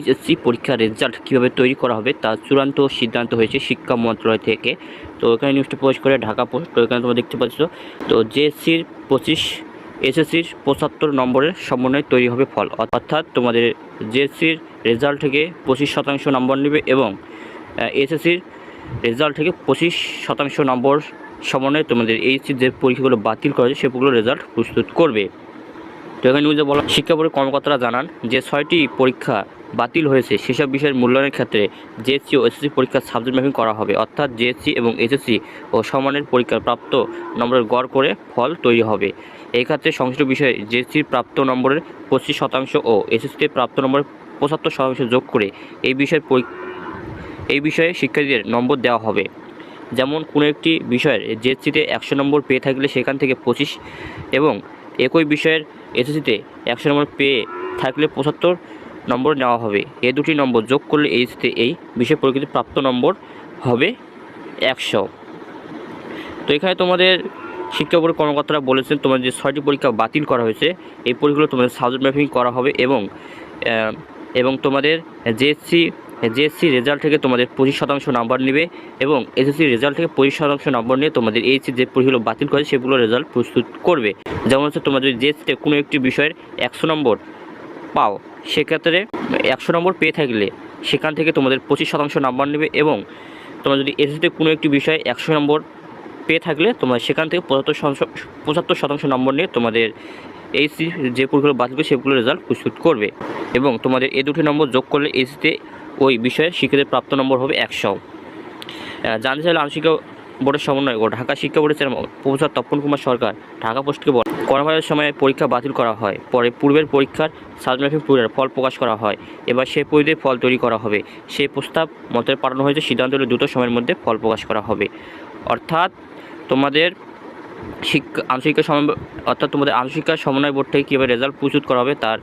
HSC পরীক্ষার result কীভাবে তৈরি করা হবে তার চূড়ান্ত সিদ্ধান্ত হয়েছে শিক্ষা মন্ত্রণালয় থেকে। তো এখানে নিউজটা প্রবেশ করে ঢাকা পোস্ট, তো এখানে তোমরা দেখতে পাচ্ছ। তো জেএসসির পঁচিশ এসএসসির পঁচাত্তর নম্বরের সমন্বয়ে তৈরি হবে ফল। অর্থাৎ তোমাদের জেএসসির রেজাল্ট থেকে পঁচিশ শতাংশ নম্বর নেবে এবং এসএসসির রেজাল্ট থেকে পঁচিশ শতাংশ নম্বর সমন্বয়ে তোমাদের এইচসির যে পরীক্ষাগুলো বাতিল করা হয়েছে, সেগুলো রেজাল্ট প্রস্তুত করবে। তো এখানে নিউজে বলা শিক্ষা বোর্ডের কর্মকর্তারা জানান যে ছয়টি পরীক্ষা বাতিল হয়েছে। সেসব বিষয়ের মূল্যায়নের ক্ষেত্রে জেএসসি ও এসএসসি পরীক্ষার সাবজেক্ট ম্যাপিং করা হবে। অর্থাৎ জেএসসি এবং এসএসসি ও সমানের পরীক্ষার প্রাপ্ত নম্বরের গড় করে ফল তৈরি হবে। এই ক্ষেত্রে সংশ্লিষ্ট বিষয়ে জেএসসির প্রাপ্ত নম্বরের পঁচিশ শতাংশ ও এসএসসিতে প্রাপ্ত নম্বরের পঁচাত্তর শতাংশ যোগ করে এই বিষয়ের এই বিষয়ে শিক্ষার্থীদের নম্বর দেওয়া হবে। যেমন কোনো একটি বিষয়ের জেএসসিতে একশো নম্বর পেয়ে থাকলে সেখান থেকে পঁচিশ এবং একই বিষয়ের এসএসসিতে একশো নম্বর পেয়ে থাকলে পঁচাত্তর নম্বর নেওয়া হবে। এ দুটি নম্বর যোগ করলে এইচতে এই বিষয় পরীক্ষিত প্রাপ্ত নম্বর হবে একশো। তো এখানে তোমাদের শিক্ষা বোর্ডের কর্মকর্তারা বলেছেন, তোমাদের যে ছয়টি পরীক্ষা বাতিল করা হয়েছে, এই পরীক্ষাগুলো তোমাদের সাবজেক্ট ম্যাপিং করা হবে এবং এবং তোমাদের জেএসসি জেএসসি রেজাল্ট থেকে তোমাদের পঁচিশ শতাংশ নাম্বার নেবে এবং এসএসসি রেজাল্ট থেকে পঁচিশ শতাংশ নম্বর নিয়ে তোমাদের এইচসি যে পরীক্ষাগুলো বাতিল করে সেগুলো রেজাল্ট প্রস্তুত করবে। যেমন হচ্ছে তোমাদের জেএসসিতে কোনো একটি বিষয়ের একশো নম্বর পাও, সেক্ষেত্রে একশো নম্বর পেয়ে থাকলে সেখান থেকে তোমাদের পঁচিশ শতাংশ নাম্বার নেবে এবং তোমরা যদি এসএসসিতে কোনো একটি বিষয়ে একশো নম্বর পেয়ে থাকলে তোমরা সেখান থেকে পঁচাত্তর শতাংশ পঁচাত্তর শতাংশ নম্বর নিয়ে তোমাদের এইচসি যে বাতিল করে সেগুলো রেজাল্ট প্রস্তুত করবে এবং তোমাদের এই দুটি নম্বর যোগ করলে এইচসিতে ওই বিষয়ে শিক্ষার্থীর প্রাপ্ত নম্বর হবে একশো। জানতে চাইলে আনুশিক্ষা বোর্ডের সমন্বয় ও ঢাকা শিক্ষা বোর্ডের চেয়ারম্যান প্রফেসর তপন কুমার সরকার ঢাকা পোস্টকে বলেন। করোনাভাইরাসের সময়ে পরীক্ষা বাতিল করা হয়। পরে পূর্বের পরীক্ষার সাবজেক্ট পুরের ফল প্রকাশ করা হয়। এবার সেই পরিধি ফল তৈরি করা হবে। সেই প্রস্তাব মতের পাঠানো হয়েছে। সিদ্ধান্ত দ্রুত সময়ের মধ্যে ফল প্রকাশ করা হবে। অর্থাৎ তোমাদের শিক্ষা আনুশিক্ষা সমন্বয় অর্থাৎ তোমাদের আনুশিক্ষা সমন্বয় বোর্ড থেকে কীভাবে রেজাল্ট প্রস্তুত করা হবে তার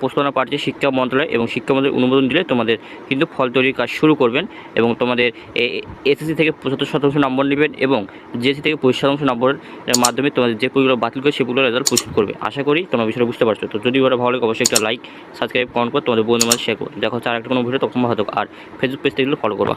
প্রস্তাবনা পাঠিয়ে শিক্ষা মন্ত্রণালয় এবং শিক্ষা মন্ত্রণালয় অনুমোদন দিলে তোমাদের কিন্তু ফল তৈরির কাজ শুরু করবেন এবং তোমাদের এসএসসি থেকে পঁচাত্তর শতাংশ নম্বর নেবেন এবং জেএসসি থেকে পঁচিশ শতাংশ নম্বরের মাধ্যমে তোমাদের যে পরীক্ষাগুলো বাতিল করে সেগুলো রেজাল্ট প্রস্তুত করবে। আশা করি তোমরা বিষয়টা বুঝতে পারছ। তো যদি ওরা ভালো লাগে অবশ্যই একটা লাইক সাবস্ক্রাইব কমেন্ট করে তোমাদের বন্ধুদের মাঝে করো। দেখো আর একটা কোনো ভিডিও তখন হয়তো আর ফেসবুক পেজ থেকে ফলো করবা।